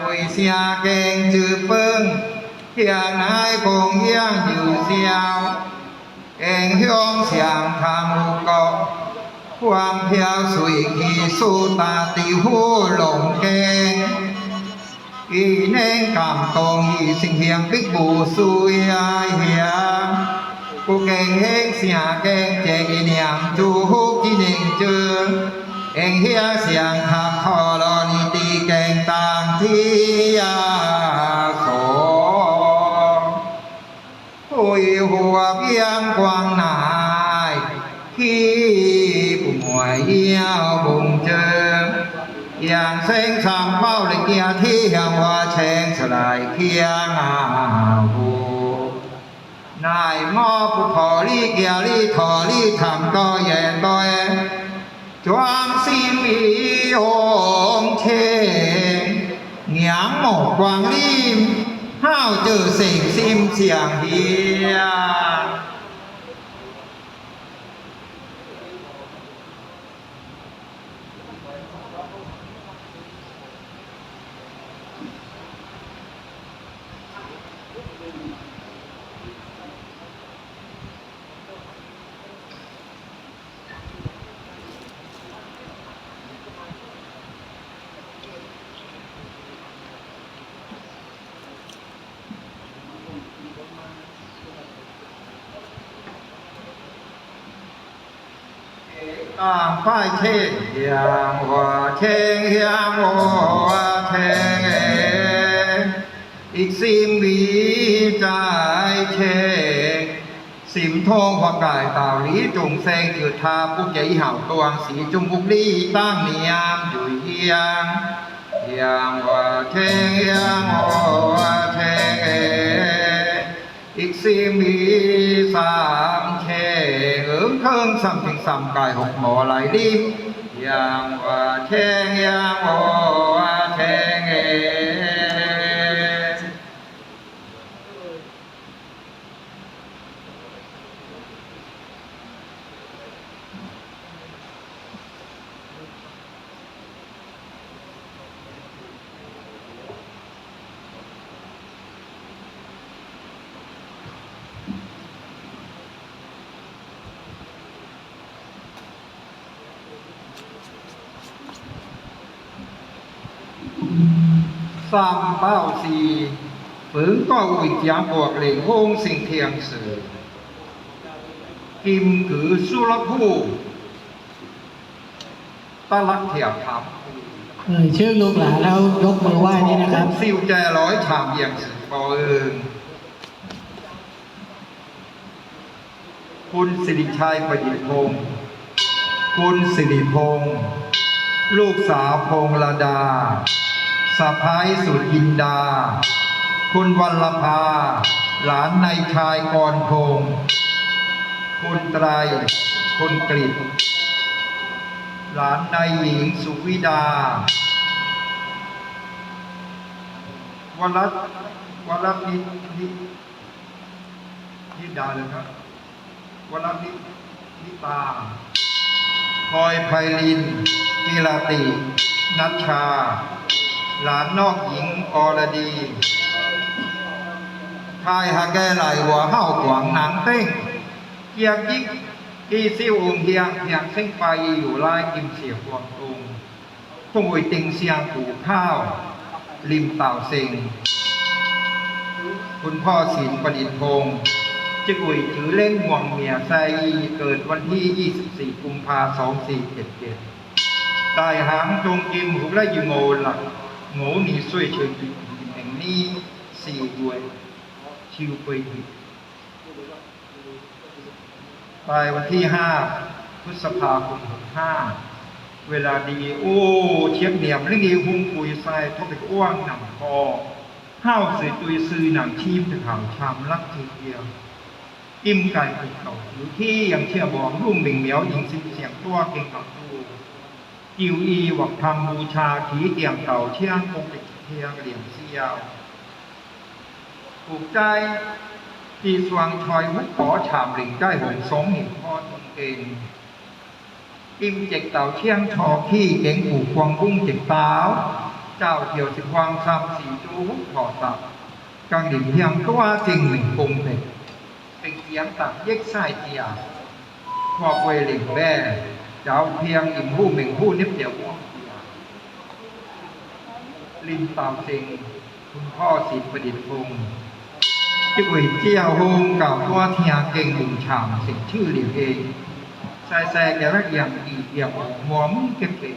หุยเสียเก่งจือเปิงเฮียนายคงเยี่ยงอยู่เสียวเองที่องเสียงทางเกาะความเพียวสุยกีสู้ตาตีหูหลงเกงอีเน่งกำตรงอีสิงเฮียงปิกบูสุยอาเฮียกูเก่งเฮงเสียเก่งเจกีเนียงจูหูกจีนิงเจอเองเฮียเสียงทางคอลอย ต่างที่ยาโสหุยหัวเพียงกวางนายขี้ผู้หวยเยี่ยวบุงเจออย่างเส้งสามเป้าเลยเกียที่ยังว่าแชงสลายเคียงอาหูนายมอผู้พอลี่เกียร์ลี่ถอลี่ทำก็แย่ กวางลิมห้าวเจอเสียงซิมเสียงเฮียว ต่างฝ่ายเช่นอย่างว่าเชงอย่างว่าเชงเองอีกสิมวีใจเชงสิมทองพ งแซงจืดทาปุกใหญ่เห่าตวงสีจุมบุกลีตั้งเนียมองอย่างว่าเชงอย่างว่าเชงเองอีกสี่มีสามเชเอิงเคิงสามถึงสามกายหกหมอไหลดิมอย่างว่าเชงอย่างโอเชงเอ สามเป้าสีฝืนก็อุยจางบวกเหล่งโฮงสิ่งเทียงเสือกิมกือสุรผู้ตะลักเถียบถามเอ่ยชื่อลูกหลานแล้วยกมือไหว้นี่นะครับ ซิวแจร้อยชามเยียงสือปอเอิงคุณสิริชัยประดิษฐ์พงศ์คุณสิริพงศ์ลูกสาวพงษ์ระดา สะพ้ายสุดยินดา คุณวัลภา หลานในายชายกรพงคุณไตรคุณกฤษหลานในายหญิงสุวิดาวรัตวรัตนินินิดาเลยครับวรัตนินิตาพลอยไพลินกีราตินัชชา หลานนอกหญิงอรดีทายฮาแก่ไหลหัวเฮ้าขวางหนังเต้งเกียกยิกกีซิวองเฮียงเฮียงเส้นไปอยู่ลายกิมเสียกวงตุงทงอุยติงเสียงผูข้าว ริมเต่าเซ็งคุณพ่อศิลประดิษฐ์พงศ์จึกอุยถือเล่นห่วงเมียไซเกิดวันที่ 24 กุมภา2477ตายหางจงกิมหุกและยูโงหลัก โง่หนีช่วยเชิญกิมแห่งนี้สี่ด้วยชิวเปยหิตายวันที่5พฤษภาคม65เวลาดีโอ้เชียบเหนียมเรื่องนี้หุงปุยทรายทบไปอ้วงหนังคอห้าวสือตุยซื้อหนังชีพไปข่าวชามลักทีเดียวอิ่มไก่ผูกเขาอยู่ที่ยังเชื่อบอกรุ่มเบ่งเหมียวยิงสิเสียงตัวเก่งกับตู กิวอีหวักทำบูชาขีเตียงเก่าเชียงคงติดเทียงเหลี่ยมเสียวถูกใจที่สวงชอยมุกขอฉามหลิงได้หงสงหินพ่อตนเองกิมเจ็กเต่าเชียงชอขี้เก่งผูควงบุ้งเจ็กเต้าเจ้าเที่ยวสิควางซ้ำสีจูหุกขอตับกังดิ่งเพียงก็ว่าจริงหนึ่งปงเด็กเป็นเสียงตักเย็กไส้เจียพอกเวหลิงแว่เจ้าเพียงอิ่มผู้เหม่ง เดียวอ้วงเจียลินตามเซงคุณพ่อศิลประดิษฐ์พงศ์จิกวยเจียวโฮงกับตัวเทียเก่งบุญฉ่ำสิ่งชื่อเหลียวเองใส่แซ่แกรักอย่างอีเดียวหมอมเก็บเก่ง